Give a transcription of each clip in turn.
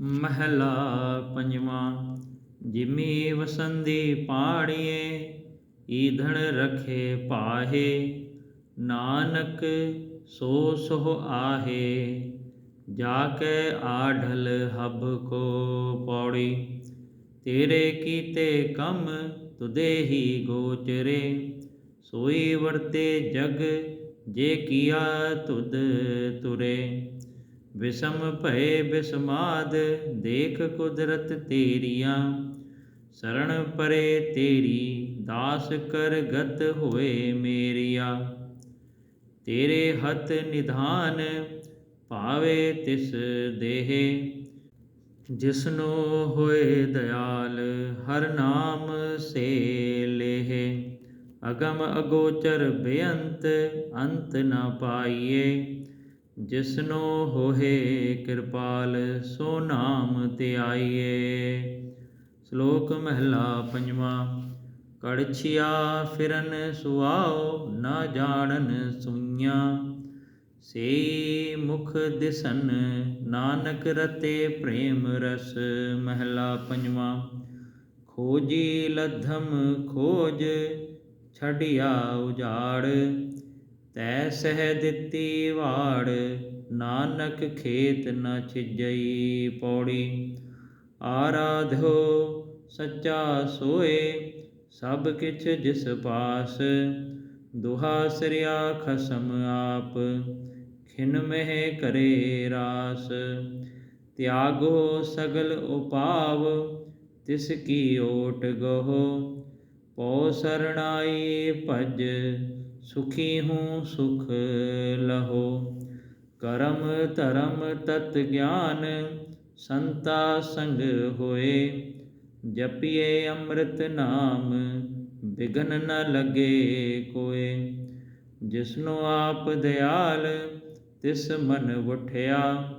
ਮਹਿਲਾ ਪੰਜਵਾਂ, ਜਿਮੀ ਵਸੰਦੀ ਪਾੜੀਏ, ਈਧਣ ਰਖੇ ਪਾਹੇ, ਨਾਨਕ ਸੋ ਸੋ ਆਹੇ ਜਾ ਕੇ ਆਢਲ ਹਬ ਕੋ ਪੌੜੀ, ਤੇਰੇ ਕੀਤੇ ਕੰਮ ਤੁਦੇ ਹੀ ਗੋਚਰੇ, ਸੋਈ ਵਰਤੇ ਜਗ ਜੇ ਕੀਆ ਤੁਧ ਤੁਰੇ। ਵਿਸਮ ਭਏ ਬਿਸਮਾਦ, ਦੇਖ ਕੁਦਰਤ ਤੇਰੀਆਂ। ਸਰਣ ਪਰੇ ਤੇਰੀ, ਦਾਸ ਕਰ ਗਤ ਹੋਏ ਮੇਰੀਆ। ਤੇਰੇ ਹੱਥ ਨਿਧਾਨ ਭਾਵੇ ਤਿਸ ਦੇਹ। ਜਿਸਨੋ ਹੋਏ ਦਿਆਲ ਹਰ ਨਾਮ ਸੇ ਲੇਹ। ਅਗਮ ਅਗੋਚਰ ਬੇਅੰਤ, ਅੰਤ ਨਾ ਪਾਈਏ। ਜਿਸਨੋ ਹੋਏ ਕਿਰਪਾਲ, ਸੋ ਨਾਮ ਧਿਆਈਏ ਸ਼ਲੋਕ ਮਹਿਲਾ ਪੰਜਵਾਂ, ਕੜਛਿਆ ਫਿਰਨ ਸੁਆਓ ਨਾ ਜਾਣਨ ਸੁਈਆਂ। ਸੇ ਮੁਖ ਦਿਸਨ, ਨਾਨਕ ਰਤੇ ਪ੍ਰੇਮ ਰਸ। ਮਹਿਲਾ ਪੰਜਵਾਂ, ਖੋਜੀ ਲਧਮ ਖੋਜ ਛੜਿਆ ਉਜਾੜ। ਤੈ ਸਹਿ ਦਿੱਤੀ ਵਾੜ, ਨਾਨਕ ਖੇਤ ਨ ਛਿਜਈ ਪੌੜੀ। ਆਰਾਧੋ ਸੱਚਾ ਸੋਏ, ਸਭ ਕਿਛ ਜਿਸ ਪਾਸ। ਦੁਹਾ ਸਰਿਆ ਖਸਮ ਆਪ, ਖਿਨ ਮਹਿ ਕਰੇ ਰਾਸ। ਤਿਆਗੋ ਸਗਲ ਉਪਾਵ, ਤਿਸ ਕੀ ਓਟ ਗਹੋ। ਪਉ ਸਰਣਾਈ ਭਜ ਸੁਖੀ ਹੂੰ ਸੁਖ ਲਹੋ। ਕਰਮ ਧਰਮ ਤਤ ਗਿਆਨ ਸੰਤਾ ਸੰਗ ਹੋਏ। ਜਪੀਏ ਅੰਮ੍ਰਿਤ ਨਾਮ, ਬਿਗਨ ਨ ਲਗੇ ਕੋਏ। ਜਿਸਨੂੰ ਆਪ ਦਿਆਲ, ਤਿਸ ਮਨ ਉਠਿਆ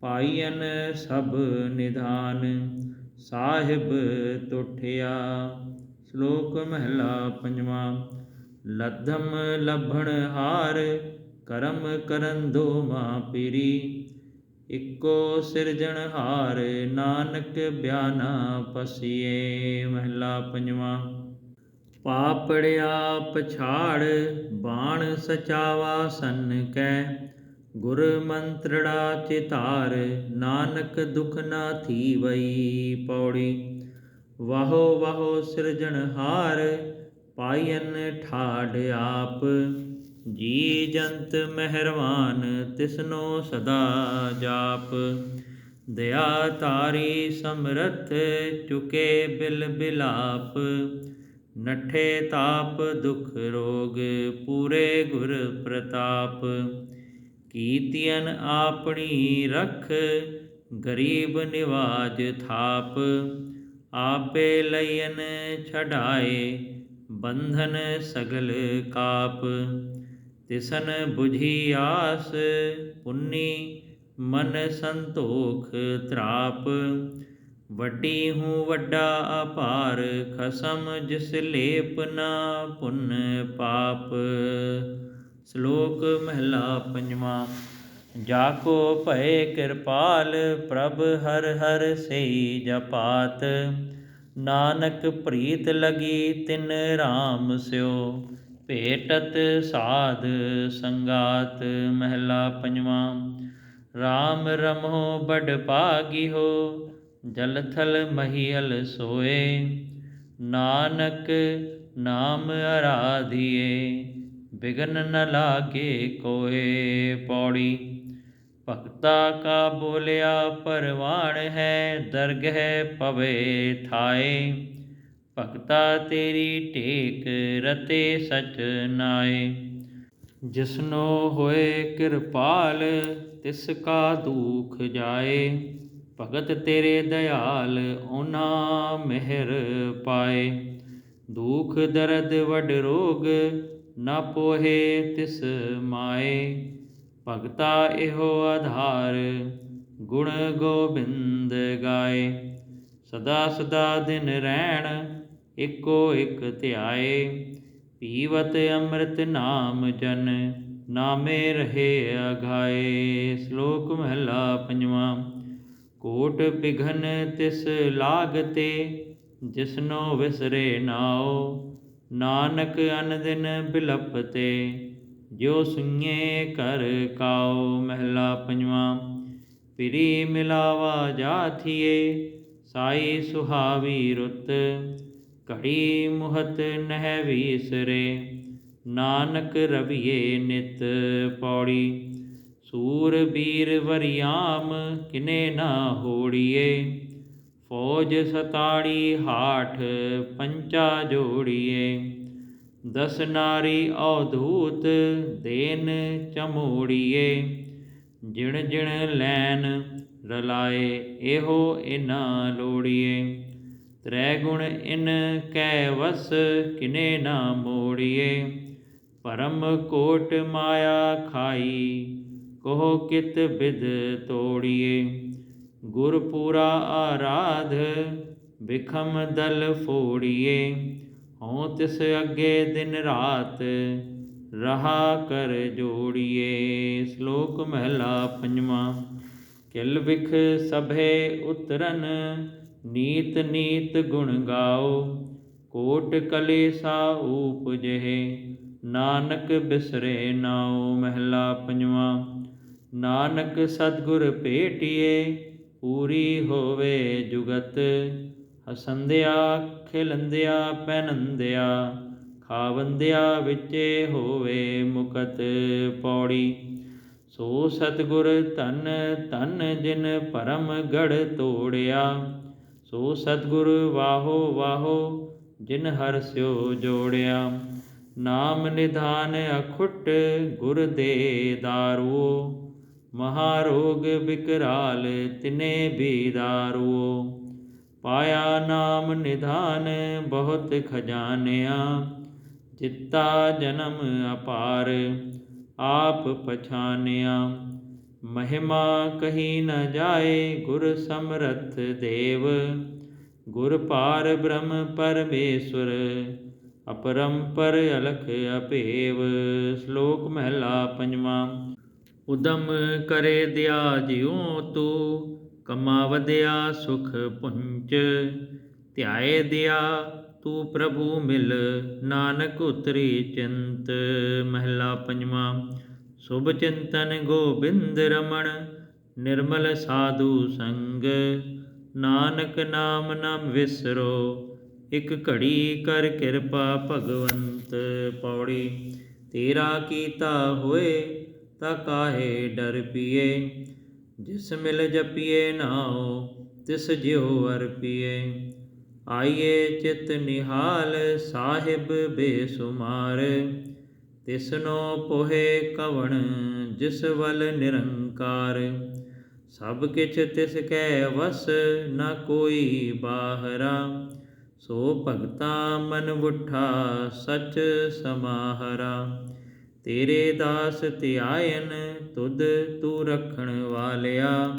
ਪਾਈਨ ਸਭ ਨਿਧਾਨ, ਸਾਹਿਬ ਤੁਠਿਆ। ਸ਼ਲੋਕ ਮਹਿਲਾ ਪੰਜਵਾਂ। ਲਧਮ ਲਭਣ ਹਾਰ, ਕਰਮ ਕਰਨ ਦੋ ਮਾ ਪੀਰੀ। ਇਕੋ ਸਿਰਜਣਹਾਰ ਨਾਨਕ ਬਿਆਨਾ ਪਸੀਏ। ਮਹਿਲਾ ਪੰਜਵਾਂ, ਪਾਪੜਿਆ ਪਛਾੜ, ਬਾਣ ਸਚਾਵਾ ਸਨ ਕੈ। ਗੁਰ ਮੰਤਰੜਾ ਚਿਤਾਰ, ਨਾਨਕ ਦੁਖ ਨਾ ਥੀ ਵਈ ਪੌੜੀ। ਵਾਹੋ ਵਾਹੋ ਸਿਰਜਣਹਾਰ ਪਾਇਨ ਠਾੜ ਆਪ, ਜੀ ਜੰਤ ਮਹਿਰਵਾਨ ਤਿਸਨੋ ਸਦਾ ਜਾਪ। ਦਇਆ ਤਾਰੀ ਸਮਰਥ ਚੁਕੇ ਬਿਲ ਬਿਲਾਪ, ਨਠੇ ਤਾਪ ਦੁਖ ਰੋਗ ਪੂਰੇ ਗੁਰ ਪ੍ਰਤਾਪ। ਕੀਤੀਨ ਆਪਣੀ ਰਖ, ਗਰੀਬ ਨਿਵਾਜ ਥਾਪ, ਆਪੇ ਲਈਨ ਛਡਾਏ ਬੰਧਨ ਸਗਲ ਕਾਪ, ਤਿਸਨ 부ਝੀ ਆਸ, ਪੁੰਨੀ ਮਨ ਸੰਤੋਖ ਤ੍ਰਾਪ। ਵੱਡੀ ਹੂੰ ਵੱਡਾ ਅਪਾਰ ਖਸਮ ਜਿਸ ਲੇਪ ਨਾ ਪੁੰਨ ਪਾਪ। ਸ਼ਲੋਕ ਮਹਿਲਾ ਪੰਜਵਾਂ, ਜਾ ਕੋ ਭਏ ਕਿਰਪਾਲ, ਪ੍ਰਭ ਹਰ ਹਰ ਸਈ ਜਪਾਤ। ਨਾਨਕ ਪ੍ਰੀਤ ਲਗੀ ਤਿਨ RAM ਸਿਓ, ਭੇਟਤ ਸਾਧ ਸੰਗਾਤ ਮਹਿਲਾ ਪੰਜਵਾਂ। RAM ਰਮੋ ਬੜ ਭਾਗਿਓ ਜਲ ਥਲ ਮਹੀਲ ਸੋਏ। ਨਾਨਕ ਨਾਮ ਅਰਾਧਿਏ, ਬਿਗਨ ਨ ਲਾਗੇ ਕੋਏ ਪੌੜੀ। ਭਗਤਾ ਕਾ ਬੋਲਿਆ, ਪਰਵਾਣ ਹੈ ਦਰਗਹਿ ਪਵੇ ਥਾਏ। ਭਗਤਾ ਤੇਰੀ ਟੇਕ ਰਤੇ ਸਚ ਨਾਏ। ਜਿਸਨੋ ਹੋਏ ਕਿਰਪਾਲ, ਤਿਸ ਕਾ ਦੁਖ ਜਾਏ। ਭਗਤ ਤੇਰੇ ਦਇਆਲ, ਓਨਾ ਮਿਹਰ ਪਾਏ। ਦੁਖ ਦਰਦ, ਵਡ ਰੋਗ, ਨਾ ਪੋਹੇ ਤਿਸ ਮਾਏ। ਭਗਤਾ ਇਹੋ ਆਧਾਰ, ਗੁਣ ਗੋਬਿੰਦ ਗਾਏ। ਸਦਾ ਸਦਾ ਦਿਨ ਰਹਿਣ ਇੱਕੋ ਇੱਕ ਧਿਆਏ। ਪੀਵਤ ਅੰਮ੍ਰਿਤ ਨਾਮ ਜਨ, ਨਾਮੇ ਰਹੇ ਅਘਾਏ ਸ਼ਲੋਕ ਮਹਿਲਾ ਪੰਜਵਾਂ, ਕੋਟ ਪਿਘਨ ਤਿਸ ਲਾਗਤੇ, ਜਿਸਨੋ ਵਿਸਰੇ ਨਾਓ ਨਾਨਕ ਅਨ ਦਿਨ ਬਿਲਪਤੇ ਜੋ ਸੁਈਏ ਕਰ ਕਾਉ ਮਹਿਲਾ ਪੰਜਵਾਂ, ਪਿਰੀ ਮਿਲਾਵਾ ਜਾਥੀਏ ਸਾਈ ਸੁਹਾਵੀ ਰੁੱਤ, ਘੜੀ ਮੁਹਤ ਨਹਿ ਵੀਸਰੇ, ਨਾਨਕ ਰਵੀਏ ਨਿਤ ਪੌੜੀ, ਸੂਰ ਬੀਰ ਵਰਿਆਮ ਕਿਨੇ ਨਾ ਹੋੜੀਏ ਫੌਜ ਸਤਾੜੀ ਹਾਠ ਪੰਚਾ ਜੋੜੀਏ ਦਸ ਨਾਰੀ ਅਵਧੂਤ ਦੇਨ ਚਮੋੜੀਏ, ਜਿਣ ਜਿਣ ਲੈਨ ਰਲਾਏ, ਇਹੋ ਇਨਾ ਲੋੜੀਏ। ਤ੍ਰੈ ਗੁਣ ਇਨ ਕੈ ਵਸ, ਕਿਨੇ ਨਾ ਮੋੜੀਏ। ਪਰਮ ਕੋਟ ਮਾਇਆ ਖਾਈ, ਕਹੋ ਕਿਤ ਬਿਦ ਤੋੜੀਏ। ਗੁਰਪੂਰਾ ਆਰਾਧ, ਬਿਖਮ ਦਲ ਫੋੜੀਏ। ਹਉ ਤਿਸ ਅੱਗੇ ਦਿਨ ਰਾਤ, ਰਹਾ ਕਰ ਜੋੜੀਏ। ਸ਼ਲੋਕ ਮਹਿਲਾ ਪੰਜਵਾਂ, ਕਿਲ ਵਿਖ ਸਭੇ ਉਤਰਨ, ਨੀਤ ਨੀਤ ਗੁਣ ਗਾਓ। ਕੋਟ ਕਲੇਸਾ ਊਪਜਹਿ ਨਾਨਕ ਬਿਸਰੇ ਨਾਉ। ਮਹਿਲਾ ਪੰਜਵਾਂ, ਨਾਨਕ ਸਤਗੁਰ ਭੇਟਿਏ, ਪੂਰੀ ਹੋਵੇ ਜੁਗਤ। ਹਸੰਦਿਆ, ਖਿਲੰਦਿਆ, ਪੈਨੰਦਿਆ, ਖਾਵੰਦਿਆ ਵਿੱਚੇ ਹੋਵੇ ਮੁਕਤ ਪੌੜੀ। ਸੋ ਸਤਗੁਰ ਧਨ ਧਨ ਜਿਨ ਪਰਮ ਗੜ ਤੋੜਿਆ, ਸੋ ਸਤਗੁਰ ਵਾਹੋ ਵਾਹੋ ਜਿਨ ਹਰ ਸਿਓ ਜੋੜਿਆ। ਨਾਮ ਨਿਧਾਨ ਅਖੁੱਟ ਗੁਰ ਦੇ ਦਾਰੂ ਮਹਾਰੋਗ ਬਿਕਰਾਲ ਤਿਨੇ ਬੀਦਾਰੋ ਪਾਇਆ ਨਾਮ ਨਿਧਾਨ, ਬਹੁਤ ਖਜ਼ਾਨਿਆ। ਜਿੱਤਾ ਜਨਮ ਅਪਾਰ, ਆਪ ਪਛਾਨਿਆ। ਮਹਿਮਾ ਕਹੀ ਨ ਜਾਏ ਗੁਰ ਸਮਰਥ ਦੇਵ। ਗੁਰ ਪਾਰ ਬ੍ਰਹਮ ਪਰਮੇਸ਼ਵਰ, ਅਪਰੰਪਰ ਅਲਖ ਅਪੇਵ ਸ਼ਲੋਕ ਮਹਿਲਾ ਪੰਜਵਾਂ, ਉਦਮ ਕਰੇ ਦਿਆ ਜਿਉ ਤੂ ਕਮਾ ਵਦਿਆ ਸੁਖ ਪੁੰਚ, ਧਿਆਏ ਦਿਆ ਤੂੰ ਪ੍ਰਭੂ ਮਿਲ, ਨਾਨਕ ਉਤਰੀ ਚਿੰਤ। ਮਹਿਲਾ ਪੰਜਵਾਂ, ਸੁਭ ਚਿੰਤਨ ਗੋਬਿੰਦ ਰਮਣ, ਨਿਰਮਲ ਸਾਧੂ ਸੰਗ। ਨਾਨਕ ਨਾਮ ਨਾਮ ਵਿਸਰੋ, ਇਕ ਘੜੀ ਕਰ ਕਿਰਪਾ ਭਗਵੰਤ ਪੌੜੀ। ਤੇਰਾ ਕੀਤਾ ਹੋਏ ਤਾ ਕਾਹੇ ਡਰ ਪੀਏ? ਜਿਸ ਮਿਲ ਜਪੀਏ ਨਾਉ, ਤਿਸ ਜਿਉ ਅਰਪੀਏ ਆਈਏ ਚਿਤ ਨਿਹਾਲ, ਸਾਹਿਬ ਬੇਸੁਮਾਰ। ਤਿਸਨੋ ਪੋਹੇ ਕਵਣ, ਜਿਸ ਵੱਲ ਨਿਰੰਕਾਰ। ਸਭ ਕਿਛ ਤਿਸ ਕੈ ਵਸ, ਨਾ ਕੋਈ ਬਾਹਰਾ। ਸੋ ਭਗਤਾ ਮਨ ਬੁੱਠਾ ਸਚ ਸਮਾਹਰਾ। ਤੇਰੇ ਦਾਸ ਧਿਆਇਨ ਤੁਧ ਤੂੰ ਰਖਣ ਵਾਲਿਆ।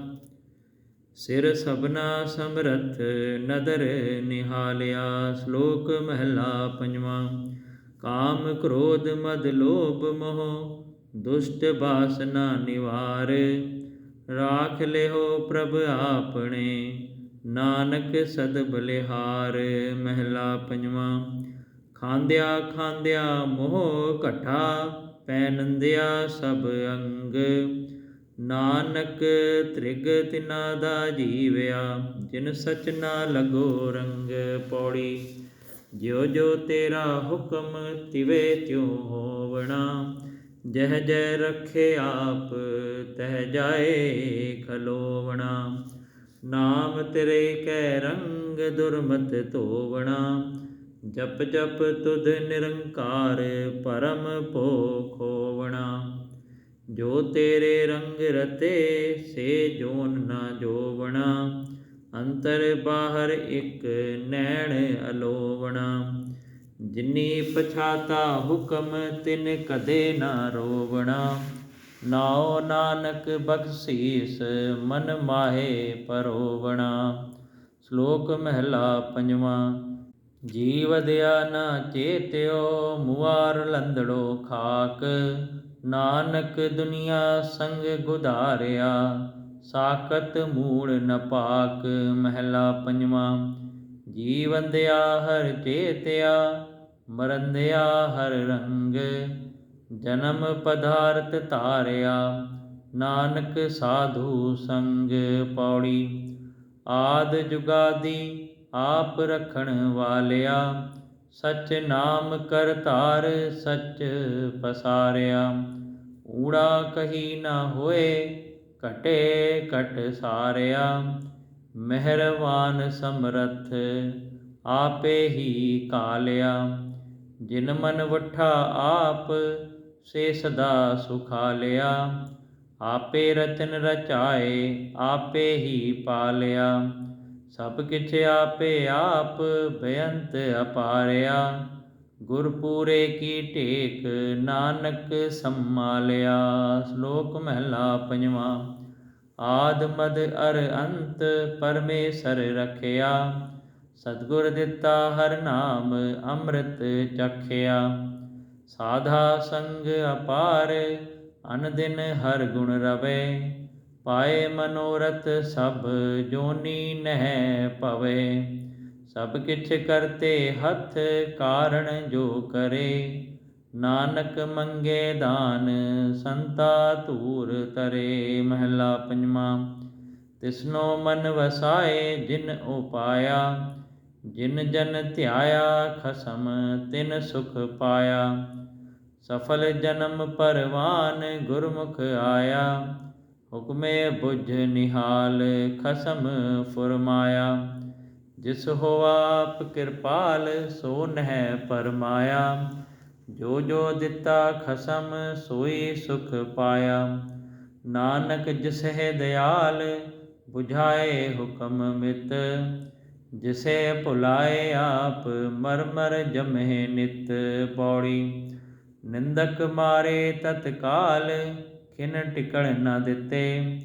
ਸਿਰ ਸਭਨਾ ਸਮਰਥ ਨਦਰ ਨਿਹਾਲਿਆ। ਸ਼ਲੋਕ ਮਹਿਲਾ ਪੰਜਵਾਂ, ਕਾਮ ਕ੍ਰੋਧ ਮਦ ਲੋਭ ਮੋਹ, ਦੁਸ਼ਟ ਬਾਸਨਾ ਨਿਵਾਰ। ਰਾਖ ਲਿਓ ਪ੍ਰਭ ਆਪਣੇ, ਨਾਨਕ ਸਦ ਬਲਿਹਾਰ। ਮਹਿਲਾ ਪੰਜਵਾਂ ਖਾਂਦਿਆ ਖਾਂਦਿਆ ਮੋਹ ਘਟਾ ਪੈਨੰਦਿਆ ਸਭ ਅੰਗ। ਨਾਨਕ ਤ੍ਰਿਗ ਤਿਨਾ ਦਾ ਜੀਵਿਆ, ਜਿਨ ਸਚ ਨਾ ਲਗੋ ਰੰਗ ਪੌੜੀ। ਜਿਉ ਜੋ ਤੇਰਾ ਹੁਕਮ ਤਿਵੇ ਤਿਉ ਹੋਵਣਾ, ਜਹ ਜੈ ਰਖੇ ਆਪ ਤਹ ਜਾਏ ਖਲੋਵਣਾ। ਨਾਮ ਤੇਰੇ ਕੈ ਰੰਗ ਦੁਰਮਤ ਧੋਵਣਾ ਜਪ ਜਪ ਤੁਧ ਨਿਰੰਕਾਰ ਪਰਮ ਪੋਖੋਵਣਾ ਜੋ ਤੇਰੇ ਰੰਗ ਰਤੇ, ਸੇ ਜੋਨ ਨਾ ਜੋਵਣਾ। ਅੰਤਰ ਬਾਹਰ ਇੱਕ ਨੈਣ ਅਲੋਵਣਾ। ਜਿਨੀ ਪਛਾਤਾ ਹੁਕਮ, ਤਿਨ ਕਦੇ ਨਾ ਰੋਵਣਾ। ਨਾਉ ਨਾਨਕ ਬਖਸ਼ੀਸ, ਮਨ ਮਾਹੇ ਪਰੋਵਣਾ। ਸ਼ਲੋਕ ਮਹਿਲਾ ਪੰਜਵਾਂ ਜੀਵ ਦਿਆ ਨਾ ਚੇਤਿਓ ਮੁਆਰ ਲੰਦੜੋ ਖਾਕ। ਨਾਨਕ ਦੁਨੀਆ ਸੰਗ ਗੁਧਾਰਿਆ ਸਾਕਤ ਮੂੜ ਪਾਕ। ਮਹਿਲਾ ਪੰਜਵਾਂ ਜੀਵੰਦਿਆ ਹਰ ਚੇਤਿਆ, ਮਰੰਦਿਆ ਹਰ ਰੰਗ। ਜਨਮ ਪਦਾਰਥ ਧਾਰਿਆ, ਨਾਨਕ ਸਾਧੂ ਸੰਗ ਪੌੜੀ। ਆਦ ਜੁਗਾਦੀ ਆਪ ਰਖਣ ਵਾਲਿਆ, ਸਚ ਨਾਮ ਕਰਤਾਰ ਸਚ ਪਸਾਰਿਆ। ਊੜਾ ਕਹੀ ਨਾ ਹੋਏ, ਘਟੇ ਘਟ ਸਾਰਿਆ। ਮਹਿਰਵਾਨ ਸਮਰਥ ਆਪੇ ਹੀ ਕਾਲਿਆ। ਜਿਨ ਮਨ ਵਠਾ ਆਪ, ਸੇ ਸਦਾ ਸੁਖਾਲਿਆ। ਆਪੇ ਰਤਨ ਰਚਾਏ, ਆਪੇ ਹੀ ਪਾਲਿਆ। ਸਭ ਕਿਛ ਆਪੇ ਆਪ ਬੇਅੰਤ ਅਪਾਰਿਆ। ਗੁਰ ਪੂਰੇ ਕੀ ਢੇਕ ਨਾਨਕ ਸੰਮਾਲਿਆ ਸ਼ਲੋਕ ਮਹਿਲਾ ਪੰਜਵਾਂ, ਆਦ ਮਦ ਅਰ ਅੰਤ ਪਰਮੇਸ਼ਰ ਰਖਿਆ। ਸਤਿਗੁਰ ਦਿੱਤਾ ਹਰ ਨਾਮ ਅੰਮ੍ਰਿਤ ਚਖਿਆ। ਸਾਧਾ ਸੰਗ ਅਪਾਰ, ਅਨ ਦਿਨ ਹਰ ਗੁਣ ਰਵੇ। ਪਾਏ ਮਨੋਰਥ ਸਭ ਜੋਨੀ ਨਹਿ ਪਵੇ ਸਭ ਕਿਛ ਕਰਤੇ ਹੱਥ ਕਾਰਣ ਜੋ ਕਰੇ। ਨਾਨਕ ਮੰਗੇ ਦਾਨ, ਸੰਤਾ ਧੂਰ ਤਰੇ ਮਹਿਲਾ ਪੰਜਵਾਂ, ਤਿਸਨੋ ਮਨ ਵਸਾਏ ਜਿਨ ਉਪਾਇਆ ਜਿਨ ਜਨ ਧਿਆਇਆ ਖਸਮ, ਤਿਨ ਸੁਖ ਪਾਇਆ। ਸਫਲ ਜਨਮ ਪਰਵਾਨ ਗੁਰਮੁਖ ਆਇਆ। ਹੁਕਮੇ ਬੁਝ ਨਿਹਾਲ ਖਸਮ ਫਰਮਾਇਆ। ਜਿਸ ਹੋ ਆਪ ਕਿਰਪਾਲ, ਸੋ ਨਹਿ ਪਰਮਾਇਆ। ਜੋ ਜੋ ਦਿੱਤਾ ਖਸਮ, ਸੋਈ ਸੁਖ ਪਾਇਆ। ਨਾਨਕ ਜਿਸ ਦਿਆਲ 부ਝਾਏ ਹੁਕਮ ਮਿਤ। ਜਿਸੇ ਭੁਲਾਏ ਆਪ, ਮਰਮਰ ਜਮਹਿ ਨਿਤ ਪੌੜੀ ਨਿੰਦਕ ਮਾਰੇ ਤਤਕਾਲ ਕਿਨ ਟਿਕਣ ਨਾ ਦਿੱਤੇ।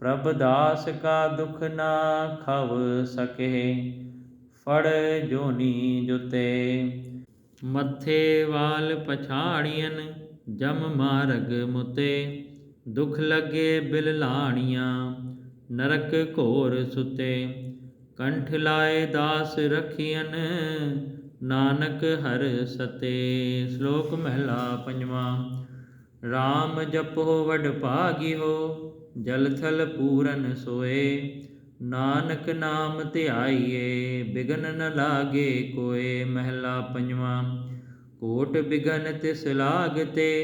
ਪ੍ਰਭ ਦਾਸ ਕਾ ਦੁਖ ਨਾ ਖਵ ਸਕੇ। ਫੜ ਜੋਨੀ ਜੁਤੇ। ਮੱਥੇ ਵਾਲ ਪਛਾੜੀਆਂ ਜਮ ਮਾਰਗ ਮੁਤੇ। ਦੁਖ ਲਗੇ ਬਿਲ ਲਾਣੀਆਂ, ਨਰਕ ਘੋਰ ਸੁਤੇ। ਕੰਠ ਲਾਏ ਦਾਸ ਰਖੀਆਂ ਨਾਨਕ ਹਰ ਸਤੇ। ਸ਼ਲੋਕ ਮਹਿਲਾ ਪੰਜਵਾਂ। RAM ਜਪੋ ਵਡ ਭਾਗਿਓ ਜਲ ਥਲ ਪੂਰਨ ਸੋਏ। ਨਾਨਕ ਨਾਮ ਧਿਆਈਏ, ਬਿਗਨ ਨ ਲਾਗੇ ਕੋਏ, ਮਹਿਲਾ ਪੰਜਵਾਂ। ਕੋਟ ਬਿਗਨ ਤਿਸ ਲਾਗਤੇ,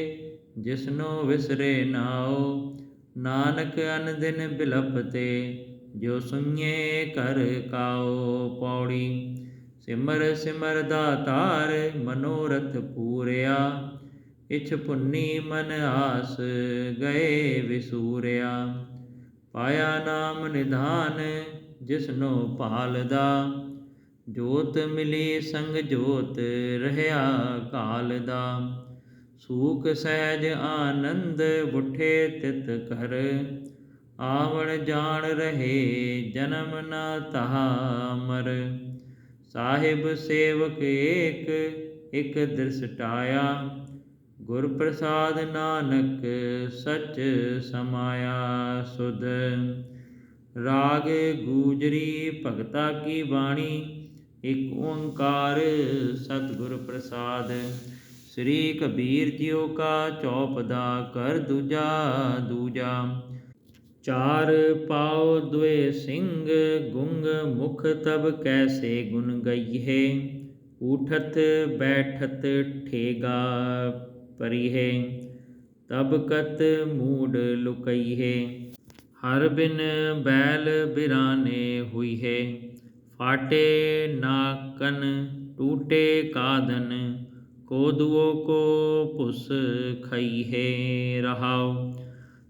ਜਿਸਨੋ ਵਿਸਰੇ ਨਾਓ ਨਾਨਕ ਅਨ ਦਿਨ ਬਿਲਪਤੇ, ਜੋ ਸੁਣੀਏ ਕਰ ਕਾਓ ਪੌੜੀ। ਸਿਮਰ ਸਿਮਰ ਦਾਤਾਰ ਮਨੋਰਥ ਪੂਰਿਆ। ਇਛ ਪੁੰਨੀ ਮਨ ਆਸ ਗਏ ਵਿਸੂਰਿਆ। ਪਾਇਆ ਨਾਮ ਨਿਧਾਨ ਜਿਸਨੋ ਭਾਲਦਾ। ਜੋਤ ਮਿਲੀ ਸੰਗ ਜੋਤ ਰਹਾ ਕਾਲ ਦਾ ਸੂਖ ਸਹਿਜ ਆਨੰਦ ਬੁਠੇ ਤਿਤ ਕਰ ਆਵਣ ਜਾਣ ਰਹੇ ਜਨਮ ਨਾ ਤਹਾ ਮਰ ਸਾਹਿਬ ਸੇਵਕ ਏਕ, ਇਕ ਦ੍ਰਿਸ਼ਟਾਇਆ ਗੁਰ ਪ੍ਰਸਾਦ ਨਾਨਕ ਸਚ ਸਮਾਇਆ ਸੁਧ। ਰਾਗ ਗੂਜਰੀ ਭਗਤਾ ਕੀ ਬਾਣੀ, ਇਕ ਓੰਕਾਰ ਸਤਿਗੁਰ ਪ੍ਰਸਾਦ। ਸ੍ਰੀ ਕਬੀਰ ਜੀਓ ਕਾ ਚੌਪਦਾ ਕਰ ਦੂਜਾ ਦੂਜਾ। ਚਾਰ ਪਾਉ ਦੁਏ ਸਿੰਘ ਗੁੰਗ ਮੁਖ ਤਬ ਕੈਸੇ ਗੁਣ ਗਈਏ ਉਠਤ ਬੈਠਤ ਠੇਗਾ ਪਰਿਹੇ ਤਬ ਕਤ ਮੂਡ ਲੁਕਈਏ ਹਰ ਬਿਨ ਬੈਲ ਬਿਰਾਨੇ ਹੁਈਏ ਫਾਟੇ ਨਾਕਨ ਟੂਟੇ ਕਾਦਨ ਕੋਦੂਓ ਕੋ ਭੁਸ ਖਈਏ ਰਹਾਉ।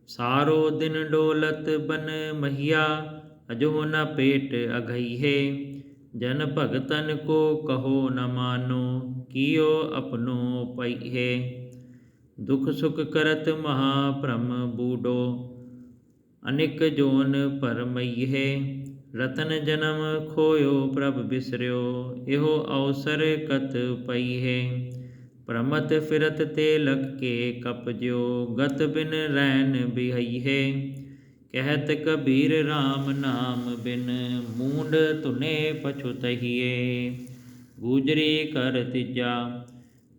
ਸਾਰੋ ਦਿਨ ਡੋਲਤ ਬਨ ਮਹੀਆ, ਅਜੋ ਨ ਪੇਟ ਅਘਈਏ ਜਨ ਭਗਤਨ ਕੋ ਕਹੋ ਨ ਮਾਨੋ, ਕੀਓ ਆਪਣੋ ਪਈਏ ਦੁਖ ਸੁਖ ਕਰਤ ਮਹਾ ਭ੍ਰਮ ਬੂਡੋ ਅਨਿਕ ਜੋਨ ਪਰਮਈਏ ਰਤਨ ਜਨਮ ਖੋਇਓ ਪ੍ਰਭ ਬਿਸਰਿਓ ਇਹੋ ਅਵਸਰ ਕਤ ਪਈਏ ਪ੍ਰਮਤ ਫਿਰਤ ਤੇ ਲਖ ਕੇ ਕਪਜਿਓ ਗਤ ਬਿਨ ਰੈਨ ਬਿਹਈਏ ਕਹਿਤ ਕਬੀਰ RAM ਨਾਮ ਬਿਨ ਮੂੰਡ ਧੁਨੇ ਪਛੁਤਹੀਏ ਗੂਜਰੀ ਕਰ ਤਿਜਾ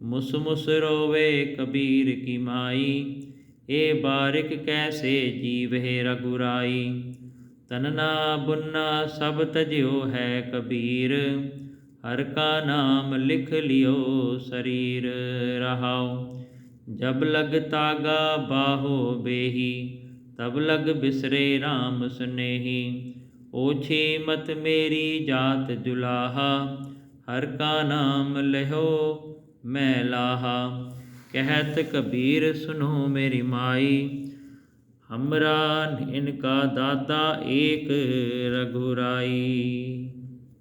ਮੁਸ ਮੁਸ ਰੋਵੇ ਕਬੀਰ ਕੀ ਮਾਈ, ਏ ਬਾਰਿਕ ਕੈਸੇ ਜੀਵਹਿ ਰਗੁਰਾਈ ਤਨਨਾ ਬੁੰਨਾ ਸਭ ਤਜਿਓ ਹੈ ਕਬੀਰ, ਹਰ ਕਾ ਨਾਮ ਲਿਖ ਲਿਓ ਸਰੀਰ ਰਹਾਉ। ਜਬ ਲਗ ਤਾਗਾ ਬਾਹੋ ਬੇਹੀ, ਤਬ ਲਗ ਬਿਸਰੇ RAM ਸੁਨੇਹੀ। ਓਛੀ ਮਤ ਮੇਰੀ ਜਾਤ ਜੁਲਾਹਾ, ਹਰ ਕਾ ਨਾਮ ਲਹੋ ਮੈਂ ਲਾਹਾ ਕਹਿਤ ਕਬੀਰ ਸੁਨੋ ਮੇਰੀ ਮਾਈ हमरा इनका दाता एक रघुराई